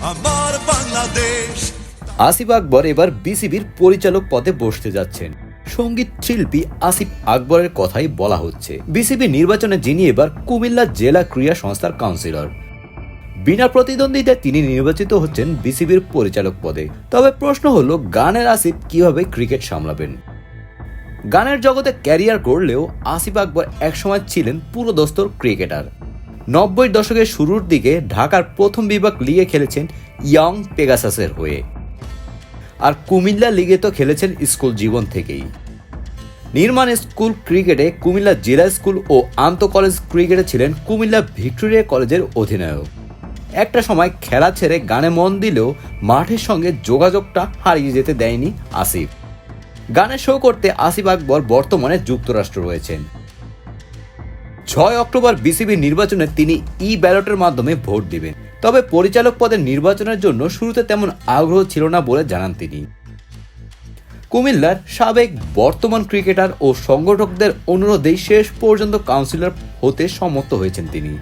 বাংলাদেশ। আসিফ আকবর এবার বিসিবির পরিচালক পদে বসতে যাচ্ছেন। সংগীত শিল্পী আসিফ আকবরের কথাই বলা হচ্ছে। বিসিবি নির্বাচনে যিনি এবার কুমিল্লা জেলা ক্রীড়া সংস্থার কাউন্সিলর। বিনা প্রতিদ্বন্দ্বিতায় তিনি নির্বাচিত হচ্ছেন বিসিবির পরিচালক পদে। তবে প্রশ্ন হলো, গানের আসিফ কীভাবে ক্রিকেট সামলাবেন? গানের জগতে ক্যারিয়ার করলেও আসিফ আকবর একসময় ছিলেন পুরোদস্তর ক্রিকেটার। নব্বই দশকের শুরুর দিকে ঢাকার প্রথম বিভাগ লিগে খেলেছেন ইয়ং পেগাসাসের হয়ে। আর কুমিল্লা লিগে তো খেলেছেন স্কুল জীবন থেকেই। নির্মাণ স্কুল ক্রিকেটে কুমিল্লা জেলা স্কুল ও আন্ত কলেজ ক্রিকেটে ছিলেন কুমিল্লা ভিক্টোরিয়া কলেজের অধিনায়ক। একটা সময় খেলা ছেড়ে গানে মন দিলেও মাঠের সঙ্গে যোগাযোগটা হারিয়ে যেতে দেয়নি আসিফ। গানে শো করতে আসিফ আকবর বর্তমানে যুক্তরাষ্ট্র রয়েছেন। ছয় অক্টোবর বিসিবি নির্বাচনে তিনি ই ব্যালটের মাধ্যমে ভোট দিবেন। তবে পরিচালক পদের নির্বাচনের জন্য শুরুতে তেমন আগ্রহ ছিল না বলে জানান তিনি। কুমিল্লার সাবেক বর্তমান ক্রিকেটার ও সংগঠকদের অনুরোধেই শেষ পর্যন্ত কাউন্সিলর হতে সম্মত হয়েছেন তিনি।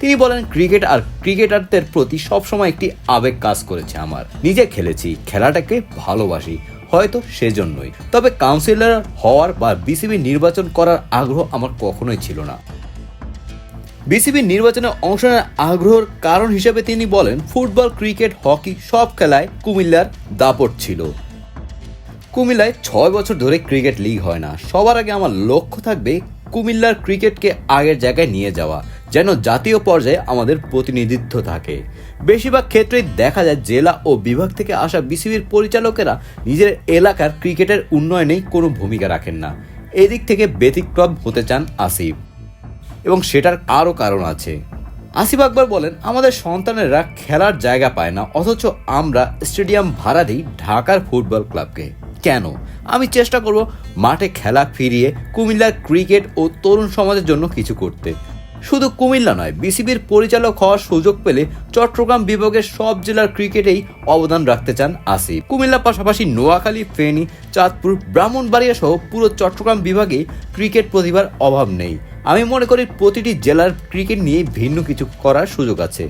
তিনি বলেন, ক্রিকেট আর ক্রিকেটারদের প্রতি সবসময় একটি আবেগ কাজ করেছে আমার। নিজে খেলেছি, খেলাটাকে ভালোবাসি। হয়তো সেজন্যই। তবে কাউন্সিলর হওয়ার বা বিসিবি নির্বাচন করার আগ্রহ আমার কখনোই ছিল না। বিসিবি নির্বাচনে অংশ নেওয়ার আগ্রহের কারণ হিসেবে তিনি বলেন, ফুটবল, ক্রিকেট, হকি সব খেলায় কুমিল্লার দাপট ছিল। কুমিল্লায় ছয় বছর ধরে ক্রিকেট লিগ হয় না। সবার আগে আমার লক্ষ্য থাকবে কুমিল্লার ক্রিকেটকে আগের জায়গায় নিয়ে যাওয়া। যেন জাতীয় পর্যায়ে আমাদের প্রতিনিধিত্ব থাকে। বেশিরভাগ ক্ষেত্রেই দেখা যায় জেলা ও বিভাগ থেকে আসা বিসিবির পরিচালকেরা নিজের এলাকার ক্রিকেটের উন্নয়নেই কোনো ভূমিকা রাখেন না। এদিক থেকে ব্যতিক্রম হতে চান আসিফ। এবং সেটার আরও কারণ আছে। আসিফ আকবর বলেন, আমাদের সন্তানেরা খেলার জায়গা পায় না, অথচ আমরা স্টেডিয়াম ভাড়া দিই ঢাকার ফুটবল ক্লাবকে। কেন? আমি চেষ্টা করব মাঠে খেলা ফিরিয়ে কুমিল্লার ক্রিকেট ও তরুণ সমাজের জন্য কিছু করতে। শুধু কুমিল্লা নয়, বিসিবির পরিচালক হওয়ার সুযোগ পেলে চট্টগ্রাম বিভাগের সব জেলার ক্রিকেটেই অবদান রাখতে চান আসিফ। কুমিল্লার পাশাপাশি নোয়াখালী, ফেনী, চাঁদপুর, ব্রাহ্মণবাড়িয়া সহ পুরো চট্টগ্রাম বিভাগে ক্রিকেট প্রতিভার অভাব নেই। আমি মনে করি প্রতিটি জেলার ক্রিকেট নিয়ে ভিন্ন কিছু করার সুযোগ আছে।